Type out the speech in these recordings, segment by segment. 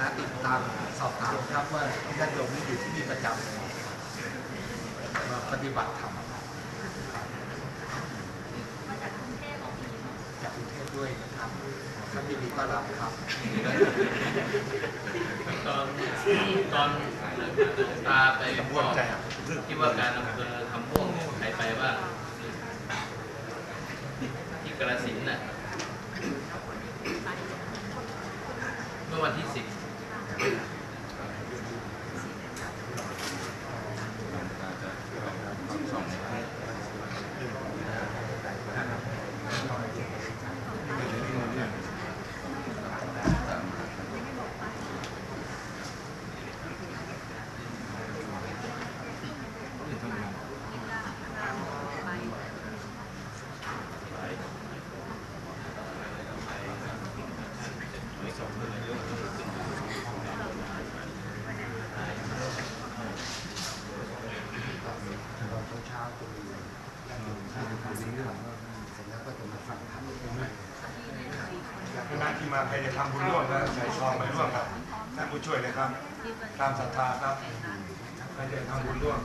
คณะติดตามสอบถามครับว่าญาติโยมนี่อยู่ที่นี่ประจำมาปฏิบัติธรรมจากกรุงเทพด้วยนะครับท่านยินดีต้อนรับครับ ตอนตอนตาไปบอกที่ว่าการอำเภอทำม่วงเนี่ยใครไปบ้าที่กระสินน่ะเมื่อวันที่สิบ ตอนเช้าๆจะมีญาติโยมที่มาเรื่องเสร็จแล้วก็จะมาฟังธรรม คณะที่ มาใครจะทำบุญร่วมก็ใส่ซองไปร่วมครับท่านผู้ช่วยเลยครับ ตามศรัทธาครับใครจะทำบุญร่วม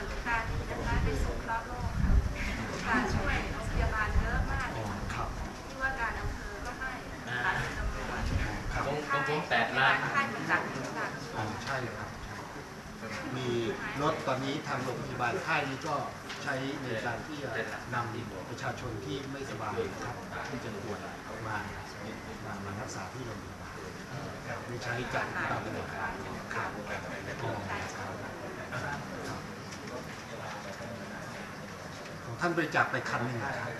กับหลวงตาที่นะคะในสงเคราะห์โลกค่ะหลวงตาช่วยโรงพยาบาลเยอะมากเลยค่ะ ครับ ที่ว่าการอำเภอก็ให้หลายตำรวจ ของของผมแปดล้าน ค่ายประจักษ์หลวงตาก็ช่วย อ่าใช่เลยครับใช่มีรถตอ นี้ทางโรงพยาบาลค่ายนี้ก็ใช้ในการที่จะนำประชาชนที่ไม่สบายนะครับที่จะป่วยมามามารักษาที่โรงพยาบาลไม่ใช้จากตามระบบครับครับของท่านบริจาคไปคันหนึ่งครับ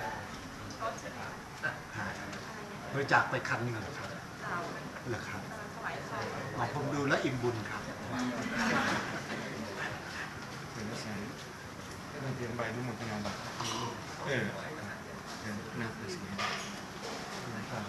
บริจาคไปคันหนึ่งเหรอครับเหรอครับผมดูแล้วอิ่มบุญครับ เรียมใบทั้งหมดทั้งนั้นเออน่าจะเสียครับ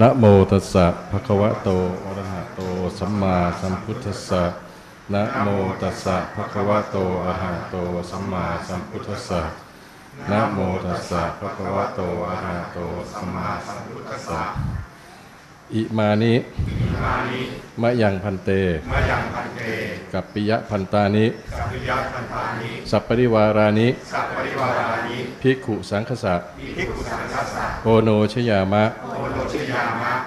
นะโมตัสสะภะคะวะโตอะระหะโต สัมมาสัมพุทธัสสะนะโมตัสสะภะคะวะโตอะระหะโต สัมมาสัมพุทธัสสะนะโมตัสสะภะคะวะโตอะระหะโต สัมมาสัมพุทธัสสะอิมานิมะยังพันเตมายังพันเตกัปปิยะพันตานิสัพพยาพันธานิสัปปริวารานิ สัพปริวารานิ ภิกขุสังคสะภิกขุสังฆสะโอโนชยามะ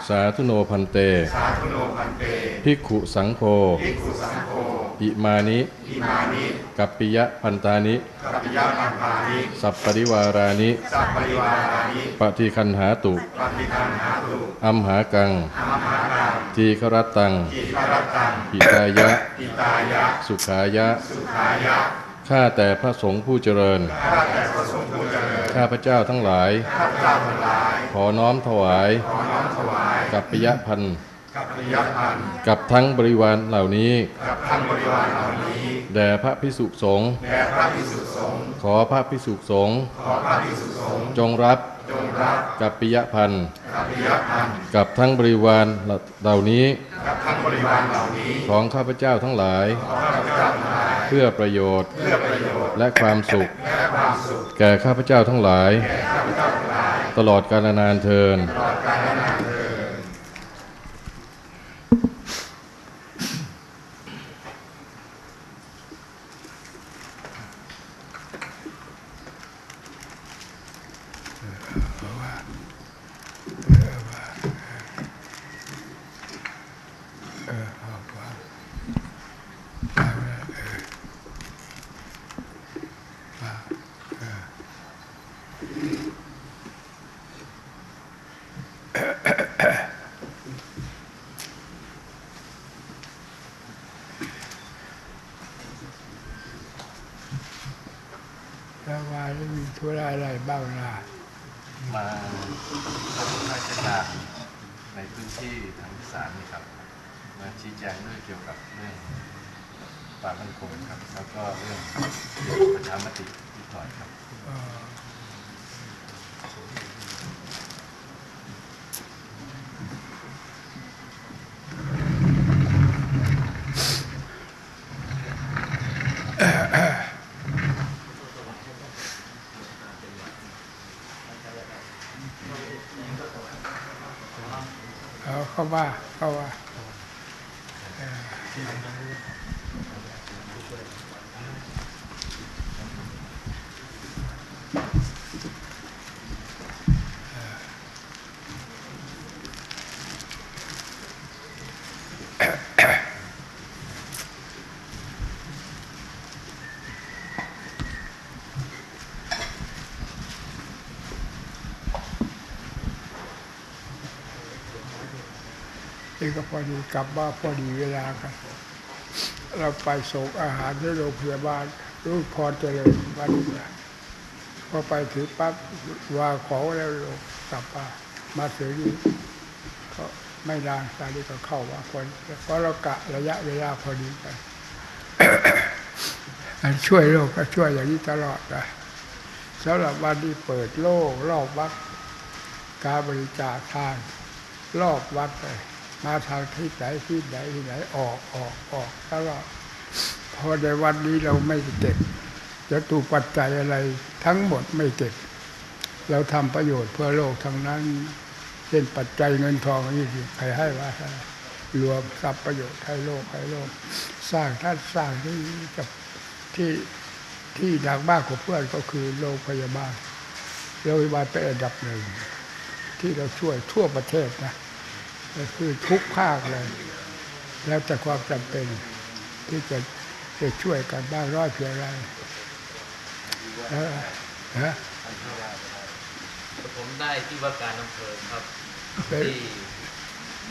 สาธุโนพันเต สาธุโนพันเต ภิกขุสังโฆ ภิกขุสังโฆ อิมานิ อิมานิ กัปปิยะพันตานิ กัปปิยาพันธานิ สัปปริวารานิ สัพปริวารานิ ปฏิคันหาตุปฏิคันหาตุอัมหากังมหากังจีครัตตังกิคารตังปิตายะปิตายะ สุขายะ สุขายะข้าแต่พระสงฆ์ผู้เจริญ ข้าแต่พระสงฆ์ผู้เจริญ ข้าพระเจ้าทั้งหลาย ข้าพเจ้าทั้งหลาย ขอน้อมถวาย ขอน้อมถวาย กัปปิยะพันกับปิยพันธ์กับทั้งบริวารเหล่านี้ กับท่านบริวารเหล่านี้แด่พระพิสุสงฆ์แด่พระภิกษุสงฆ์ขอพระพิสุสงฆ์ขอพระภิกษุสงฆ์จงรับจงรับกัปปิยะพันกับปิยพันธ์กับทั้งบริวารเหล่านี้กับท่านบริวารเหล่านี้ ของข้าพเจ้าทั้งหลายขอข้าพเจ้าทั้งหลายเพื่อประโยชน์เพื่อประโยชน์ และความสุขและความสุขแก่ข้าพเจ้าทั้งหลายข้าพเจ้าทั้งหลาย ตลอดกาลนานเทินตลอดกาลนาน แล้วว่าแล้วมีธุระอะไรบ้างล่ะ มาราชการในพื้นที่ทางสานนี่ครับ มาชี้แจงเรื่องเกี่ยวกับเรื่องป่าบันคงครับ แล้วก็เรื่องเกี่ยวกับามตินิดหน่อยครับเขาว่าเขาว่า อดีกลับบ้านพอดีเวลากันเราไปส่งอาหารที่โรงพยาบาลรูปพรเจริญวันนี้พอไปถึงปั๊บวางของแล้วลงกลับมามาถึงนี่ก็ไม่นานตอนนี้ก็เข้าว่าคนเพราะเรากะระยะเวลาพอดีกันอันช่วยโลกก็ช่วยอย่างนี้ตลอดนะสำหรับวันที่เปิดโลกรอบวัดการบริจาคทานรอบวัดเลย มาทางที่ไหนที่ไหนที่ไหนออกออกออกตลอดพอในวันนี้เราไม่เก็บจะถูกปัจจัยอะไรทั้งหมดไม่เก็บ เราทำประโยชน์เพื่อโลกทั้งนั้นเช่นปัจจัยเงินทองนี่สิใครให้ว่ารวมทรัพย์ประโยชน์ให้โลกให้โลก สร้างท่านสร้างที่กับที่ที่ดังมากกว่าเพื่อนก็คือโรงพยาบาลโรงพยาบาลเป็นอันดับหนึ่งที่เราช่วยทั่วประเทศนะ ก็คือทุกภาคเลย แล้วแต่ความจำเป็น ที่จะจะช่วยกันบ้างร้อยเพียงไรเออฮะผมได้ที่ว่าการอำเภอครับเป็นที่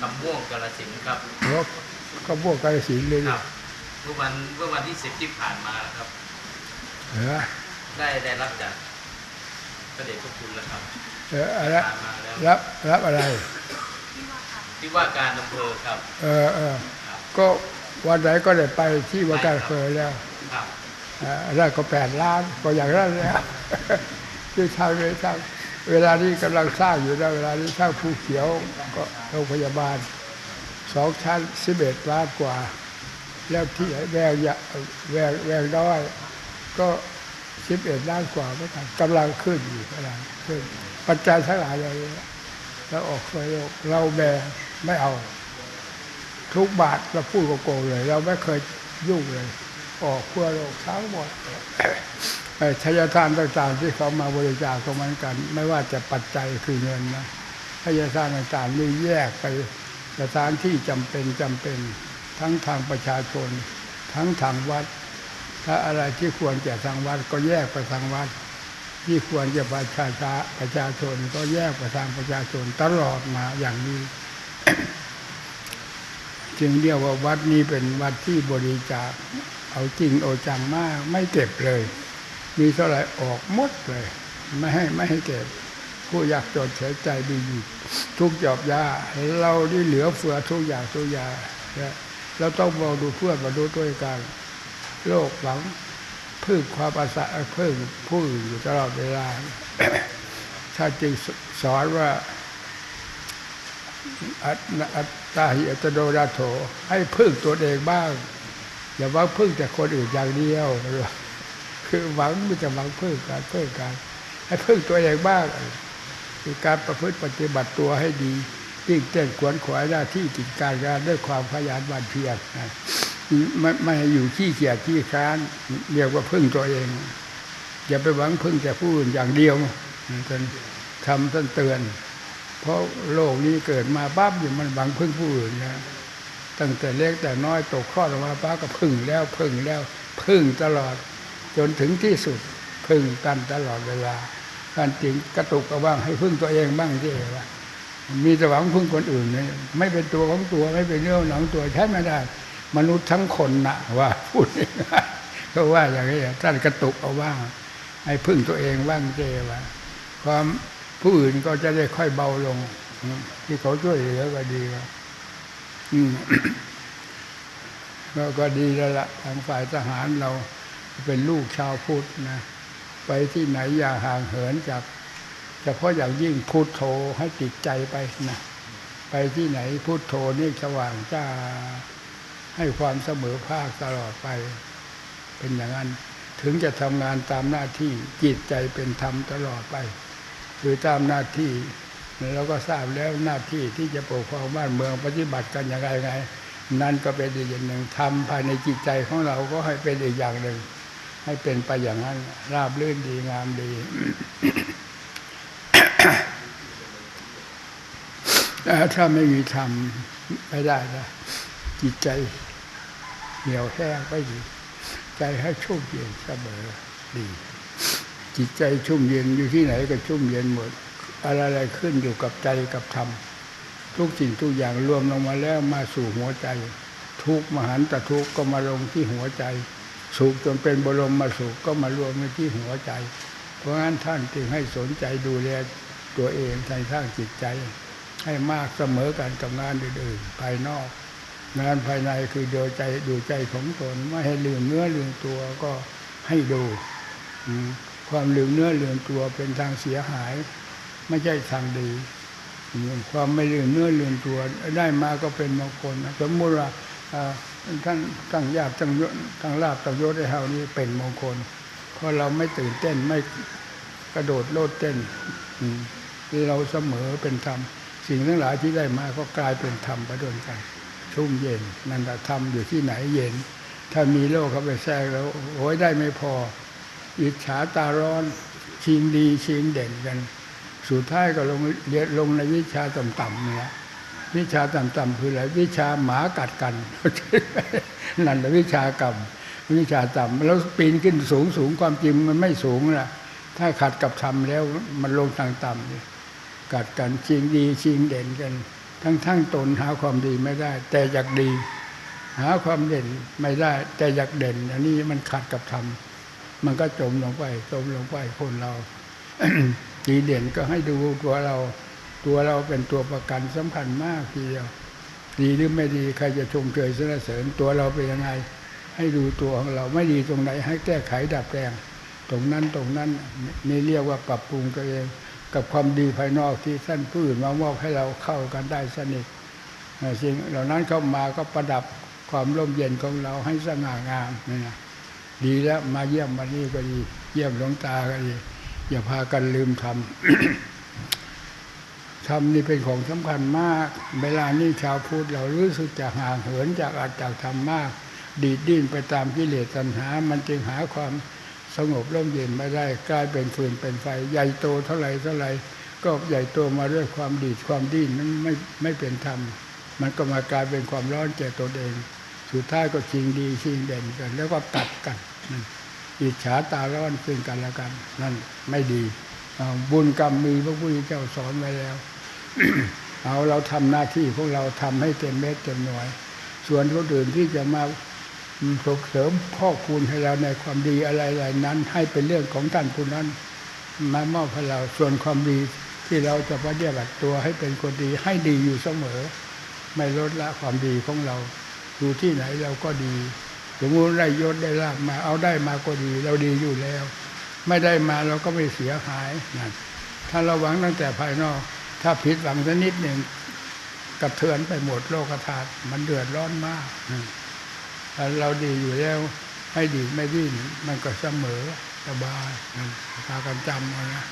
คำม่วงกาลสินธุ์ครับหัวก็พวกกาฬสินธุ์เลยครับเมื่อวันเมื่อวันที่สิบที่ผ่านมาครับเออได้ได้รับจากพระเดชพระคุณแล้วครับเอออะไรผ่านมาแล้วรับรับอะไร ที่ว่าการอำเภอครับ เออเออก็วันไหนก็ได้ไปที่ว่าการเคยแล้วครับอ่าได้ก็แปดล้านก็อย่างนั้นแล้วที่ทางเลยทางเวลานี้กำลังสร้างอยู่นะเวลานี้สร้างภูเขียวก็โรงพยาบาลสองชั้นสิบเอ็ดล้านกว่า แล้วที่แวงยะแวงแวงด้อยก็สิบเอ็ดล้านกว่าไม่กันกำลังขึ้นอยู่กำลังขึ้นปัจจัยทั้งหลายเลยแล้วออกเคยโลกเราแบ ไม่เอา ทุกบาทเราพูดโกงเลย เราไม่เคยยุ่งเลย ออกเพื่อโลกทั้งหมดไอ้ทายทานต่างๆ ที่เขามาบริจาคก็เหมือนกัน ไม่ว่าจะปัจจัยคือเงินนะทายทานต่างๆนี่แยกไปสถานที่จำเป็นจำเป็น ทั้งทางประชาชน ทั้งทางวัด ถ้าอะไรที่ควรแจะทางวัดก็แยกไปทางวัด ที่ควรจะประชาชาประชาชนก็แยกไปทางประชาชนตลอดมาอย่างนี้ จึงเรียกว่าวัดนี้เป็นวัดที่บริจาค เอาจริงเอาจังมาก ไม่เก็บเลย มีเท่าไหร่ออกหมดเลย ไม่ให้ไม่ให้เก็บ ผู้อยากจนเสียใจดีอยู่ทุกหยอบยาเราได้เหลือเฟือทุกอย่างทุกอย่างเราต้องมองดูเพื่อนมาดูด้วยกัน โลกหวังพึ่งความอาศัยพึ่งผู้อื่นอยู่ตลอดเวลา ถ้าจึงสอนว่า อัตตาหิอัตโนนาโถ ให้พึ่งตัวเองบ้าง อย่าหวังพึ่งแต่คนอื่นอย่างเดียว คือหวังมันจะหวังพึ่งการพึ่งการให้พึ่งตัวเองบ้างคือการประพฤติปฏิบัติตัวให้ดียิ่งเต้นขวนขวายหน้าที่กิจการงานด้วยความขยันหมั่นเพียรนะไม่ไม่อยู่ขี้เกียจขี้ค้านเรียกว่าพึ่งตัวเอง อย่าไปหวังพึ่งแต่ผู้อื่นอย่างเดียวท่านทำท่านเตือน เพราะโลกนี้เกิดมาปั๊บอยู่มันหวังพึ่งผู้อื่นนะตั้งแต่เล็กแต่น้อยตกคลอดออกมาป้าก็พึ่งแล้วพึ่งแล้วพึ่งตลอด จนถึงที่สุดพึ่งกันตลอดเวลาการจริงกระตุกกระบ้างให้พึ่งตัวเองบ้างที่ว่ามีแต่หวังพึ่งคนอื่นเนี่ยไม่เป็นตัวของตัวไม่เป็นเรื่องหนังตัวใช้ไม่ได้ มนุษย์ทั้งคนนะว่าพูดง่ายๆก็ว่าอย่างนี้ท่านกระตุกเอาบ้างให้พึ่งตัวเองบ้างเจว่าความ ผู้อื่นก็จะได้ค่อยเบาลงอืมที่เขาช่วยเหลือก็ดีว่าอืมก็ก็ดีแล้วละทางฝ่ายทหารเราเป็นลูกชาวพุทธนะ ไปที่ไหนอย่าห่างเหินจากเฉพาะอย่างยิ่งพุทโธให้ติดใจไปนะไปที่ไหนพุทโธนี่สว่างจ้าให้ความเสมอภาคตลอดไป เป็นอย่างนั้น ถึงจะทำงานตามหน้าที่จิตใจเป็นธรรมตลอดไป คือตามหน้าที่เราก็ทราบแล้วหน้าที่ที่จะปกครองบ้านเมืองปฏิบัติกันอย่างไรไง นั่นก็เป็นอีกอย่างหนึ่งทำภายในจิตใจของเราก็ให้เป็นอีกอย่างหนึ่ง ให้เป็นไปอย่างนั้น ราบรื่นดีงามดีถ้าไม่มีธรรมไม่ได้นะจิตใจเหี่ยวแห้งไม่ดี ใจให้ชุ่มเย็นเสมอดี จิตใจชุ่มเย็นอยู่ที่ไหนก็ชุ่มเย็นหมด อะไรๆขึ้นอยู่กับใจกับธรรมทุกสิ่งทุกอย่างรวมลงมาแล้วมาสู่หัวใจ ทุกมหันตทุกก็มาลงที่หัวใจ สุขจนเป็นบรมมาสุขก็มารวมในที่หัวใจ เพราะงั้นท่านจึงให้สนใจดูแลตัวเองในทางจิตใจ ให้มากเสมอกันกับงานอื่นๆภายนอก งานภายในคือดูใจดูใจของตนไม่ให้ลืมเนื้อลืมตัวก็ให้ดูอื ความลืมเนื้อลืมตัวเป็นทางเสียหาย ไม่ใช่ทางดีความไม่ลืมเนื้อลืมตัวได้มาก็เป็นมงคลสมมติว่าท่านตั้งญาติตั้งยศตั้งลาบตั้งยศให้เฮานี่เป็นมงคลเพราะเราไม่ตื่นเต้นไม่กระโดดโลดเต้นเราเสมอเป็นธรรมสิ่งทั้งหลายที่ได้มาก็กลายเป็นธรรมไปด้วยกันชุ่มเย็นนันทธรรมอยู่ที่ไหนเย็น ถ้ามีโลกเข้าไปแทรกแล้วโอ้ยได้ไม่พอ อิจฉาตาร้อนชิงดีชิงเด่นกัน สุดท้ายก็ลงเรียนลงในวิชาต่ำๆเนี่ยวิชาต่ำๆคืออะไรวิชาหมากัดกัน นั่นแหละวิชากรรมวิชาต่ำแล้วปีนขึ้นสูงสูงความจริงมันไม่สูงนะถ้าขัดกับธรรมแล้วมันลงทางต่ำเลยกัดกันชิงดีชิงเด่นกัน ทั้งทั้งตนหาความดีไม่ได้ แต่อยากดี หาความเด่นไม่ได้ แต่อยากเด่น อันนี้มันขัดกับธรรม มันก็จมลงไปจมลงไปคนเราดีเด่นก็ให้ดูตัวเรา ตัวเราเป็นตัวประกันสำคัญมากทีเดียวดีหรือไม่ดีใครจะชมเชยสรรเสริญตัวเราเป็นยังไง ให้ดูตัวของเราไม่ดีตรงไหน ให้แก้ไขดัดแปลงตรงนั้นตรงนั้นนี่เรียกว่าปรับปรุงตัวเอง กับความดีภายนอกที่ท่านผู้อื่นมามอบให้เราเข้ากันได้สนิทสิ่งเหล่านั้นเข้ามาก็ประดับความร่มเย็นของเราให้สง่างามนี่นะ ดีแล้วมาเยี่ยมวันนี้ก็ดี เยี่ยมหลวงตาก็ดี อย่าพากันลืมทำธรรมนี่เป็นของสำคัญมาก เวลานี้ชาวพุทธเรารู้สึกจะห่างเหินจากอาจากธรรมมาก ดีดดิ้นไปตามกิเลสตัณหา มันจึงหาความสงบร่มเย็นไม่ได้กลายเป็นฟืนเป็นไฟ ใหญ่โตเท่าไรเท่าไรก็ใหญ่โตมาด้วยความดีดความดิ้นนั้นไม่ไม่เป็นธรรม มันก็มากลายเป็นความร้อนแก่ตนเอง สุดท้ายก็ชิงดีชิงเด่นกัน แล้วก็ตัดกัน อิจฉาตาร้อนซึ่งกันและกัน นั่นไม่ดีบุญกรรมมีพระพุทธเจ้าสอนไว้แล้ว เอาเราทำหน้าที่ของเราทำให้เต็มเม็ดเต็มหน่วย ส่วนคนอื่นที่จะมาส่งเสริมพ่อคูณให้เราในความดีอะไรๆนั้น ให้เป็นเรื่องของท่านผู้นั้น มามอบให้เราส่วนความดีที่เราจะปฏิบัติตัวให้เป็นคนดีให้ดีอยู่เสมอ ไม่ลดละความดีของเราอยู่ที่ไหนเราก็ดี สมมติได้ยศได้ลาบมา เอาได้มาก็ดี เราดีอยู่แล้ว ไม่ได้มาเราก็ไม่เสียหายนั่นถ้าเราหวังตั้งแต่ภายนอก ถ้าผิดหวังสักนิดหนึ่งกระเทือนไปหมดโลกธาตุมันเดือดร้อนมากถ้าเราดีอยู่แล้วให้ดีไม่ดิ้นมันก็เสมอสบายพากันจำเอานะ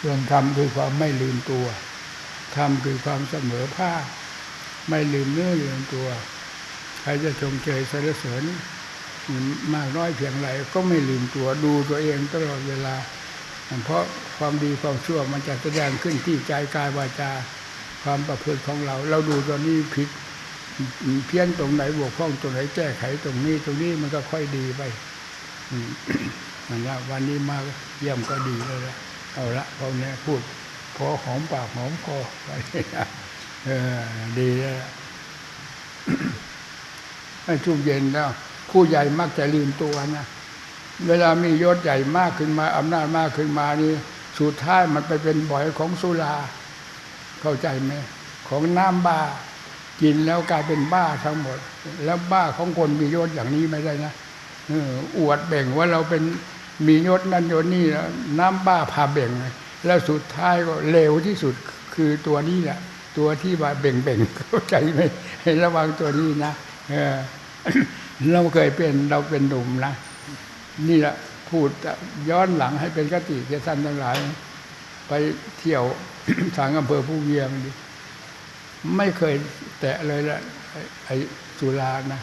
ส่วนธรรมคือความไม่ลืมตัวธรรมคือความเสมอภาคไม่ลืมเนื้อลืมตัว ใครจะชมเชยสรรเสริญมากน้อยเพียงไรก็ไม่ลืมตัวดูตัวเองตลอดเวลา เพราะความดีความชั่วมันจะแสดงขึ้นที่ใจกายวาจา ความประพฤติของเรา เราดูตัวนี้ผิดเพี้ยนตรงไหนบวกพร่องตรงไหนแก้ไขตรงนี้ตรงนี้มันก็ค่อยดีไปอืมนั่นละวันนี้มาเยี่ยมก็ดีเลยละเอาละพอเนี้ยพูดพอหอมปากหอมคอไปเออดีแล้ว ให้ช่วงเย็นแล้ว ผู้ใหญ่มักจะลืมตัวนะเวลามียศใหญ่มากขึ้นมาอำนาจมากขึ้นมานี่สุดท้ายมันไปเป็นบ่อยของสุราเข้าใจไหมของน้ำบ้ากินแล้วกลายเป็นบ้าทั้งหมด แล้วบ้าของคนมียศอย่างนี้ไม่ได้นะอวดเบ่งว่าเราเป็นมียศนั่นยศนี่นะน้ำบ้าพาเบ่งแล้วสุดท้ายก็เลวที่สุดคือตัวนี้แหละตัวที่ว่าเบ่งเบ่งเข้าใจไหมให้ระวังตัวนี้นะ เราเคยเป็นเราเป็นหนุ่มนะนี่แหละพูดย้อนหลังให้เป็นกติแก่ท่านทั้งหลาย ไปเที่ยวทางอำเภอผู้เวียงดิไม่เคยแตะเลยละไอ้สุรานะ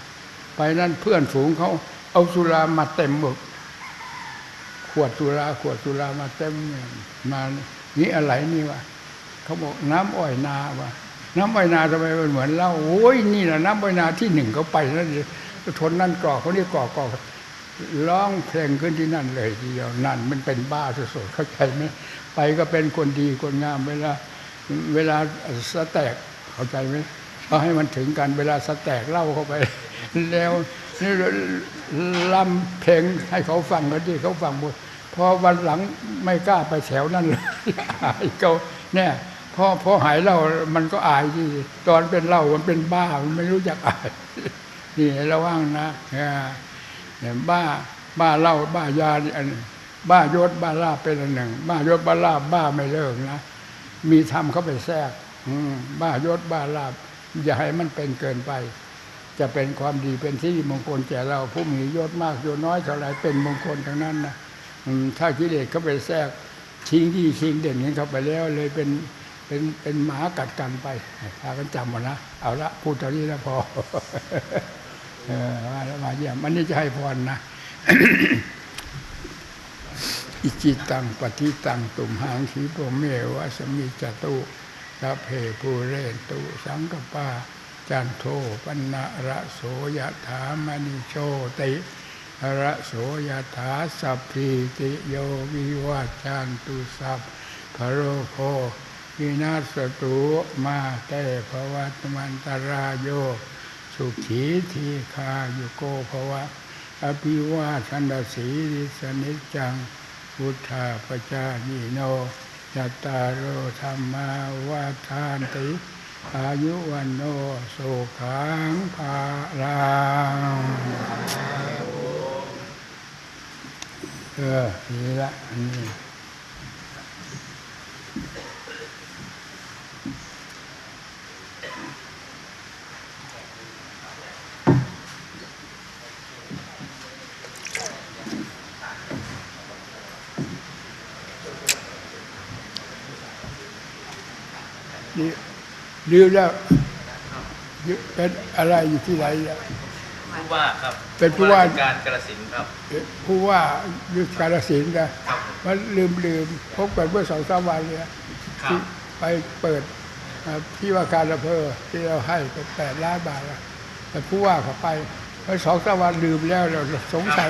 ไปนั่นเพื่อนฝูงเขาเอาสุรามาเต็มหมดขวดสุรา ขวดสุรามาเต็มมานี่อะไรนี่วะเขาบอกน้ำอ้อยนาวะ น้ำอ้อยนาทำไมมันเหมือนเล้าโอ้ยนี่แหละน้ำอ้อยนาที่หนึ่งเขาไปนั่นทนนั่นกรอกเขานี่กรอกกรอกร้องเพลงขึ้นที่นั่นเลยทีเดียวนั่นมันเป็นบ้าสุดๆเข้าใจไหมไปก็เป็นคนดีคนงามเวลา เวลาสแตกเข้าใจไหมเอาให้มันถึงกันเวลาสแตกเล่าเข้าไป แล้วนี่ลำเพลงให้เขาฟังกันที่เขาฟังหมดพอวันหลังไม่กล้าไปแถวนั่นเลยเขาเนี่ย อพอหายเหล้ามันก็อายที่ตอนเป็นเหล้ามันเป็นบ้ามันไม่รู้จักอายนี่ระวังนะเนี่ยบ้าบ้าเหล้าบ้ายานี่อันบ้ายศบ้าลาบเป็นอันหนึ่ง บ้ายศบ้าลาบบ้าไม่เลิกนะมีธรรมเข้าไปแทรกบ้ายศบ้าลาบอย่าให้มันเป็นเกินไป จะเป็นความดีเป็นที่มงคลแก่เราผู้มียศมากยศน้อยเท่าไรเป็นมงคลทั้งนั้นนะถ้ากิเลสเข้าไปแทรกชิงที่ชิงเด่นกันเข้าไปแล้วเลยเป็น เป็นเป็นหมากัดกันไปพากันจำมานะเอาละพูดเท่านี้แล้วพอเออมาแล้วมาเยี่ยมมันนี่จะให้พรนะอิจิตังปฏิตังตุมหังขีโปเมวะสมิจตุระเพภูเรนตุสังกปาจันโทปันนะระโสยถามณิโชติระโสยถาสัพพิติโยวิวัจจันตุสัพพโรโค วินาศตุมาเตภวัตมันตรายโย สุขีทีคาโยโกภวะ อภิวาทันดสีริสนิจังพุทธาปจายิโนยัตตารโอธรรมาวาทานติ อายุวันโนสุขังภาลังเออดีละอันนี้นี่ ลืมแล้วเป็นอะไรอยู่ที่ไหนเนี่ยผู้ว่าครับเป็นผู้ว่ารชการกระสินธุ์ครับผู้ว่ายุทธการศิลป์กันครับมันลืมลืมพบกันเมื่อสองสามวันเนี่ยครับที่ไปเปิดอ่าที่ว่าการอำเภอที่เราให้ไปแปดล้านบาทอะแต่ผู้ว่าเขาไปเมื่อสองสามวันลืมแล้วเราสงสัย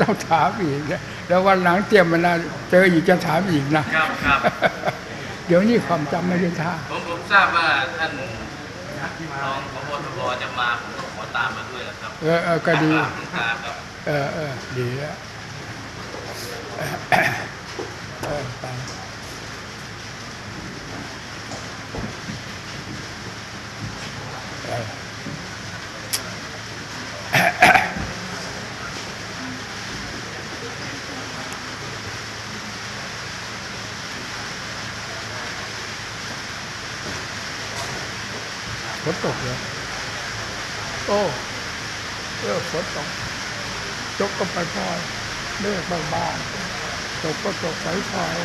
ต้องถามอีกนะแล้ววันหลังเตรียมมานะเจออีกจะถามอีกนะครับครับ เดี๋ยวนี้ความจำไม่ได้ท่าผมผมทราบว่าท่านรองพบทบจะมาผมก็ขอตามมาด้วยนะครับ เออเออก็ดีตามหลวงตาครับเออเออดีแล้วเออไปเออฝน ตกเหรอโอ้เออฝนตกจกก็ไปพลอยเลือกบางๆตกก็ตกไฟพลอย